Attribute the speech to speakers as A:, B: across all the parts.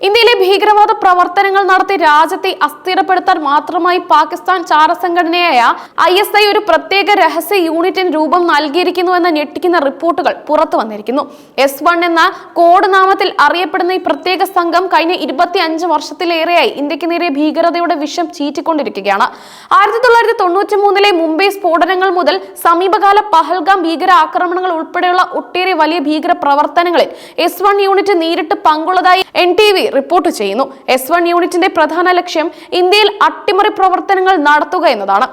A: ഇന്ത്യയിലെ ഭീകരവാദ പ്രവർത്തനങ്ങൾ നടത്തി രാജ്യത്തെ അസ്ഥിരപ്പെടുത്താൻ മാത്രമായി പാകിസ്ഥാൻ ചാരസംഘടനയായ ഐ എസ് ഐ ഒരു പ്രത്യേക രഹസ്യ യൂണിറ്റിന് രൂപം നൽകിയിരിക്കുന്നു എന്ന ഞെട്ടിക്കുന്ന റിപ്പോർട്ടുകൾ പുറത്തു വന്നിരിക്കുന്നു. എസ് വൺ എന്ന കോഡ് നാമത്തിൽ അറിയപ്പെടുന്ന ഈ പ്രത്യേക സംഘം കഴിഞ്ഞ ഇരുപത്തി അഞ്ച് വർഷത്തിലേറെയായി ഇന്ത്യയ്ക്ക് നേരെ ഭീകരതയുടെ വിഷം ചീറ്റിക്കൊണ്ടിരിക്കുകയാണ്. ആയിരത്തി തൊള്ളായിരത്തി തൊണ്ണൂറ്റി മൂന്നിലെ മുംബൈ സ്ഫോടനങ്ങൾ മുതൽ സമീപകാല പഹൽഗാം ഭീകര ആക്രമണങ്ങൾ ഉൾപ്പെടെയുള്ള ഒട്ടേറെ വലിയ ഭീകര പ്രവർത്തനങ്ങളിൽ എസ് വൺ യൂണിറ്റ് നേരിട്ട് പങ്കുള്ളതായി എൻ ടി വി റിപ്പോർട്ട് ചെയ്യുന്നു. എസ് വൺ യൂണിറ്റിന്റെ പ്രധാന ലക്ഷ്യം ഇന്ത്യയിൽ അട്ടിമറി പ്രവർത്തനങ്ങൾ നടത്തുക എന്നതാണ്.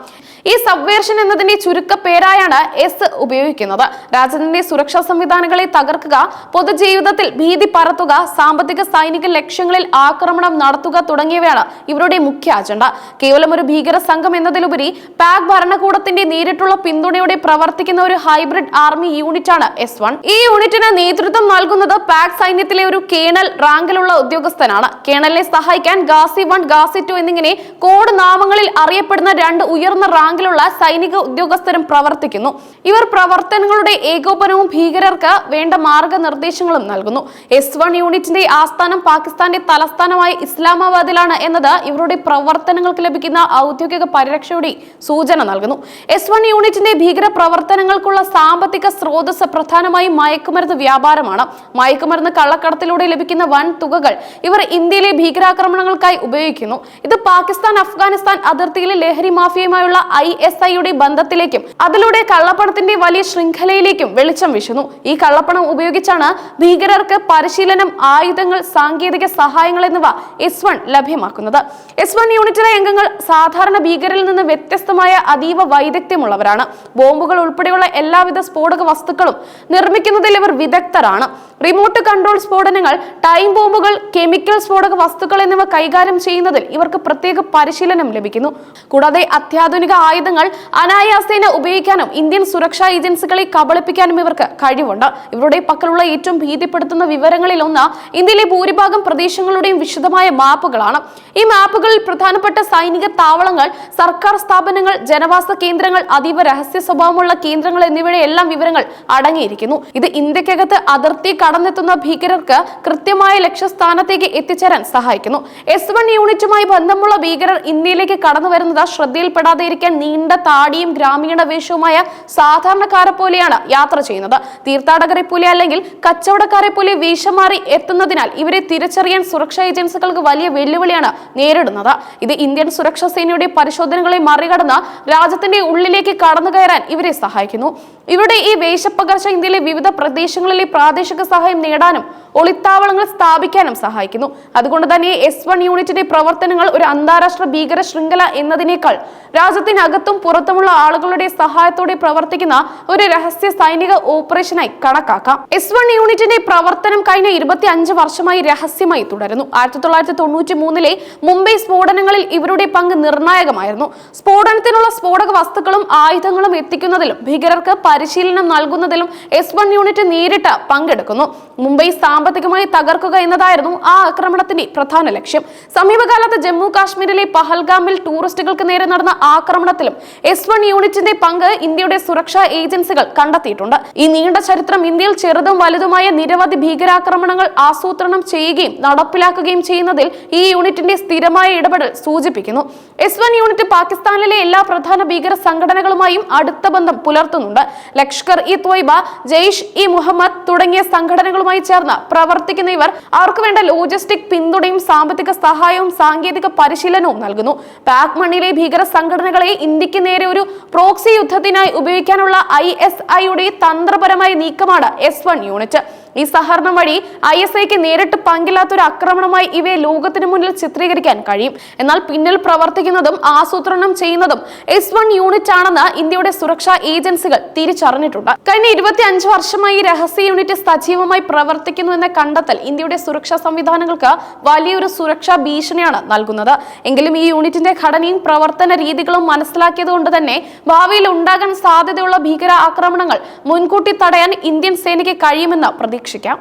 A: ഈ സബ്വേർഷൻ എന്നതിന്റെ ചുരുക്ക പേരായാണ് എസ് ഉപയോഗിക്കുന്നത്. രാജ്യത്തിന്റെ സുരക്ഷാ സംവിധാനങ്ങളെ തകർക്കുക പൊതുജീവിതത്തിൽ ഭീതി പരത്തുക സാമ്പത്തിക സൈനിക ലക്ഷ്യങ്ങളിൽ ആക്രമണം നടത്തുക തുടങ്ങിയവയാണ് ഇവരുടെ മുഖ്യ അജണ്ട. കേവലം ഒരു ഭീകര സംഘം എന്നതിലുപരി പാക് ഭരണകൂടത്തിന്റെ നേരിട്ടുള്ള പിന്തുണയോടെ പ്രവർത്തിക്കുന്ന ഒരു ഹൈബ്രിഡ് ആർമി യൂണിറ്റ് ആണ് എസ് വൺ ഈ യൂണിറ്റിന് നേതൃത്വം നൽകുന്നത് പാക് സൈന്യത്തിലെ ഒരു കേണൽ റാങ്കിലുള്ള ഉദ്യോഗസ്ഥനാണ്. കേണലിനെ സഹായിക്കാൻ ഗാസി വൺ ഗാസി ടു എന്നിങ്ങനെ കോഡ് നാമങ്ങളിൽ അറിയപ്പെടുന്ന രണ്ട് ഉയർന്ന റാങ്കിലുള്ള സൈനിക ഉദ്യോഗസ്ഥരും പ്രവർത്തിക്കുന്നു. ഇവർ പ്രവർത്തനങ്ങളുടെ ഏകോപനവും ഭീകരർക്ക് വേണ്ട മാർഗനിർദ്ദേശങ്ങളും നൽകുന്നു. എസ് വൺ യൂണിറ്റിന്റെ ആസ്ഥാനം പാകിസ്ഥാന്റെ തലസ്ഥാനമായ ഇസ്ലാമാബാദിലാണ് എന്നത് ഇവരുടെ പ്രവർത്തനങ്ങൾക്ക് ലഭിക്കുന്ന ഔദ്യോഗിക പരിരക്ഷയുടെ സൂചന നൽകുന്നു. എസ് വൺ യൂണിറ്റിന്റെ ഭീകര പ്രവർത്തനങ്ങൾക്കുള്ള സാമ്പത്തിക സ്രോതസ് പ്രധാനമായും മയക്കുമരുന്ന് വ്യാപാരമാണ്. മയക്കുമരുന്ന് കള്ളക്കടത്തിലൂടെ ലഭിക്കുന്ന വൻ തുകകൾ ഇവർ ഇന്ത്യയിലെ ഭീകരാക്രമണങ്ങൾക്കായി ഉപയോഗിക്കുന്നു. ഇത് പാകിസ്ഥാൻ അഫ്ഗാനിസ്ഥാൻ അതിർത്തിയിലെ ലഹരി മാഫിയയുമായുള്ള ഐ എസ് ഐയുടെ ബന്ധത്തിലേക്കും അതിലൂടെ കള്ളപ്പണത്തിന്റെ വലിയ ശൃംഖലയിലേക്കും വെളിച്ചം വീശുന്നു. ഈ കള്ളപ്പണം ഉപയോഗിച്ചാണ് ഭീകരർക്ക് പരിശീലനം ആയുധങ്ങൾ സാങ്കേതിക സഹായങ്ങൾ എന്നിവ എസ് വൺ ലഭ്യമാക്കുന്നത്. എസ് വൺ യൂണിറ്റിലെ അംഗങ്ങൾ സാധാരണ ഭീകരരിൽ നിന്ന് വ്യത്യസ്തമായ അതീവ വൈദഗ്ധ്യമുള്ളവരാണ്. ബോംബുകൾ ഉൾപ്പെടെയുള്ള എല്ലാവിധ സ്ഫോടക വസ്തുക്കളും നിർമ്മിക്കുന്നതിൽ ഇവർ വിദഗ്ധരാണ്. റിമോട്ട് കൺട്രോൾ സ്ഫോടനങ്ങൾ ടൈം ബോംബുകൾ കെമിക്കൽ സ്ഫോടക വസ്തുക്കൾ എന്നിവ കൈകാര്യം ചെയ്യുന്നതിൽ ഇവർക്ക് പ്രത്യേക പരിശീലനം ലഭിക്കുന്നു. കൂടാതെ അത്യാധുനിക ആയുധങ്ങൾ അനായാസേന ഉപയോഗിക്കാനും ഇന്ത്യൻ സുരക്ഷാ ഏജൻസികളെ കബളിപ്പിക്കാനും ഇവർക്ക് കഴിവുണ്ട്. ഇവരുടെ പക്കലുള്ള ഏറ്റവും ഭീതിപ്പെടുത്തുന്ന വിവരങ്ങളിൽ ഒന്ന് ഇന്ത്യയിലെ ഭൂരിഭാഗം പ്രദേശങ്ങളുടെയും വിശദമായ മാപ്പുകളാണ്. ഈ മാപ്പുകളിൽ പ്രധാനപ്പെട്ട സൈനിക താവളങ്ങൾ സർക്കാർ സ്ഥാപനങ്ങൾ ജനവാസ കേന്ദ്രങ്ങൾ അതീവ രഹസ്യ സ്വഭാവമുള്ള കേന്ദ്രങ്ങൾ എന്നിവയുടെ എല്ലാം വിവരങ്ങൾ അടങ്ങിയിരിക്കുന്നു. ഇത് ഇന്ത്യക്കകത്ത് അതിർത്തി കടന്നെത്തുന്ന ഭീകരർക്ക് കൃത്യമായ ലക്ഷ്യസ്ഥാനത്തേക്ക് എത്തിച്ചേരാൻ സഹായിക്കുന്നു. എസ് വൺ യൂണിറ്റുമായി ബന്ധമുള്ള ഭീകരർ ഇന്ത്യയിലേക്ക് കടന്നു വരുന്നത് ശ്രദ്ധയിൽപ്പെടാതെ ഇരിക്കാൻ നീണ്ട താടിയും ഗ്രാമീണ വേഷവുമായ സാധാരണക്കാരെ പോലെയാണ് യാത്ര ചെയ്യുന്നത്. തീർത്ഥാടകരെ പോലെ അല്ലെങ്കിൽ കച്ചവടക്കാരെ പോലെ വീശമാറി എത്തുന്നതിനാൽ ഇവരെ തിരിച്ചറിയാൻ സുരക്ഷാ ഏജൻസികൾക്ക് വലിയ വെല്ലുവിളിയാണ് നേരിടുന്നത്. ഇത് ഇന്ത്യൻ സുരക്ഷാ സേനയുടെ പരിശോധനകളെ മറികടന്ന് രാജ്യത്തിന്റെ ഉള്ളിലേക്ക് കടന്നു കയറാൻ ഇവരെ സഹായിക്കുന്നു. ഇവരുടെ ഈ വേഷപ്പകർച്ച ഇന്ത്യയിലെ വിവിധ പ്രദേശങ്ങളിലെ പ്രാദേശിക സഹായം നേടാനും ഒളിത്താവളങ്ങൾ സ്ഥാപിക്കാനും സഹായിക്കുന്നു. അതുകൊണ്ട് തന്നെ എസ് വൺ യൂണിറ്റിന്റെ പ്രവർത്തനങ്ങൾ ഒരു അന്താരാഷ്ട്ര ഭീകര ശൃംഖല എന്നതിനേക്കാൾ രാജ്യത്തിനകത്തും പുറത്തുമുള്ള ആളുകളുടെ സഹായത്തോടെ പ്രവർത്തിക്കുന്ന ഒരു രഹസ്യ സൈനിക ഓപ്പറേഷനായി കണക്കാക്കാം. എസ് വൺ യൂണിറ്റിന്റെ പ്രവർത്തനം കഴിഞ്ഞ ഇരുപത്തി അഞ്ച് വർഷമായി രഹസ്യമായി തുടരുന്നു. ആയിരത്തി തൊള്ളായിരത്തി തൊണ്ണൂറ്റി മൂന്നിലെ മുംബൈ സ്ഫോടനങ്ങളിൽ ഇവരുടെ പങ്ക് നിർണായകമായിരുന്നു. സ്ഫോടനത്തിനുള്ള സ്ഫോടക വസ്തുക്കളും ആയുധങ്ങളും എത്തിക്കുന്നതിലും ഭീകരർക്ക് പരിശീലനം നൽകുന്നതിലും എസ് വൺ യൂണിറ്റ് നേരിട്ട് പങ്കെടുക്കുന്നു. മുംബൈ സാമ്പത്തികമായി തകർക്കുക എന്നതായിരുന്നു ആ ആക്രമണത്തിന്റെ പ്രധാന ലക്ഷ്യം. സമീപകാലത്ത് ജമ്മു കാശ്മീരിലെ പഹൽഗാമിൽ ടൂറിസ്റ്റുകൾക്ക് നേരെ നടന്ന ആക്രമണത്തിലും എസ് വൺ യൂണിറ്റിന്റെ പങ്ക് ഇന്ത്യയുടെ സുരക്ഷാ ഏജൻസികൾ കണ്ടെത്തിയിട്ടുണ്ട്. ഈ നീണ്ട ചരിത്രം ഇന്ത്യയിൽ ചെറുതും വലുതുമായ നിരവധി ഭീകരാക്രമണങ്ങൾ ആസൂത്രണം ചെയ്യുകയും നടപ്പിലാക്കുകയും ചെയ്യുന്നതിൽ ഈ യൂണിറ്റിന്റെ സ്ഥിരമായ ഇടപെടൽ സൂചിപ്പിക്കുന്നു. എസ് വൺ യൂണിറ്റ് പാകിസ്ഥാനിലെ എല്ലാ പ്രധാന ഭീകര സംഘടനകളുമായും അടുത്ത ബന്ധം പുലർത്തുന്നുണ്ട്. ലഷ്കർ ഇ ത്വയ്ബ ജെയ്ഷ് ഇ മുഹമ്മദ് തുടങ്ങിയ സംഘടനകളുമായി ചേർന്ന് പ്രവർത്തിക്കുന്ന ഇവർ അവർക്ക് വേണ്ട ലോജിസ്റ്റിക് പിന്തുണയും സാമ്പത്തിക സഹായവും സാങ്കേതിക പരിശീലനവും നൽകുന്നു. പാക് മണ്ണിലെ ഭീകര സംഘടനകളെ ഇന്ത്യയ്ക്ക് നേരെ ഒരു പ്രോക്സി യുദ്ധത്തിനായി ഉപയോഗിക്കാനുള്ള ഐ എസ് ഐയുടെ തന്ത്രപരമായ നീക്കമാണ് എസ് വൺ യൂണിറ്റ് ഈ സഹകരണം വഴി ഐ എസ് ഐക്ക് നേരിട്ട് പങ്കില്ലാത്ത ഒരു ആക്രമണമായി ഇവയെ ലോകത്തിന് മുന്നിൽ ചിത്രീകരിക്കാൻ കഴിയും. എന്നാൽ പിന്നിൽ പ്രവർത്തിക്കുന്നതും ആസൂത്രണം ചെയ്യുന്നതും എസ് വൺ യൂണിറ്റ് ആണെന്ന് ഇന്ത്യയുടെ സുരക്ഷാ ഏജൻസികൾ തിരിച്ചറിഞ്ഞിട്ടുണ്ട്. കഴിഞ്ഞ ഇരുപത്തി അഞ്ച് വർഷമായി രഹസ്യ യൂണിറ്റ് സജീവമായി പ്രവർത്തിക്കുന്നു എന്ന കണ്ടെത്തൽ ഇന്ത്യയുടെ സുരക്ഷാ സംവിധാനങ്ങൾക്ക് വലിയൊരു സുരക്ഷാ ഭീഷണിയാണ് നൽകുന്നത്. എങ്കിലും ഈ യൂണിറ്റിന്റെ ഘടനയും പ്രവർത്തന രീതികളും മനസ്സിലാക്കിയത് കൊണ്ട് തന്നെ ഭാവിയിൽ ഉണ്ടാകാൻ സാധ്യതയുള്ള ഭീകര ആക്രമണങ്ങൾ മുൻകൂട്ടി തടയാൻ ഇന്ത്യൻ സേനയ്ക്ക് കഴിയുമെന്ന് രക്ഷിക്കാം